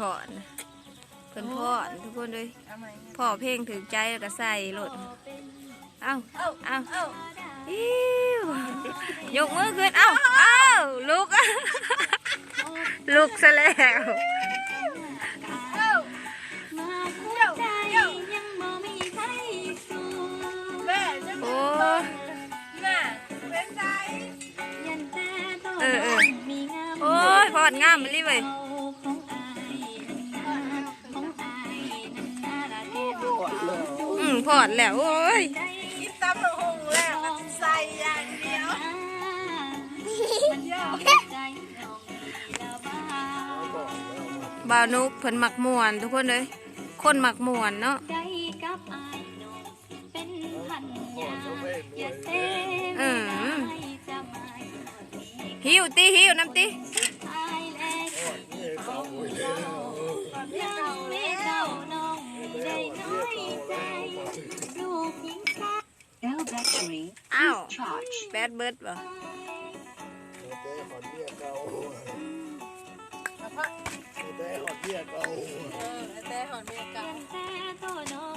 พอนเพิ่นพอนทุกคนเลยพ่อเพลงถึงใจแล้วก็ใส่รถเอ้าเอ้าเอ้าอิ้วยกมือขึ้นเอ้าเอ้าลุกลุกซะแล้วมาหัวใจยังบ่มีใครสู้โอ้ยันแต่ตอนเออเออมีงามโอ้ย พอดงามมาลิเว้ยของอายของอายนั้นน่ารักแท้ดูอืมพอดแล้วโอ้ยใจกินตำบักหงแล้วก็ใส่อย่างเดียวบ้าวนุกเพิ่นมักมวนทุกคนเลยคนมักมวนเนาะอืมหิวตีหิวน้ำตี อ้าว charge แบดเบิร์ดเหรอเต้ขอเบี้ยเก่าเต้ขอเบี้ยเก่าเต้ขอเบี้ยเก่า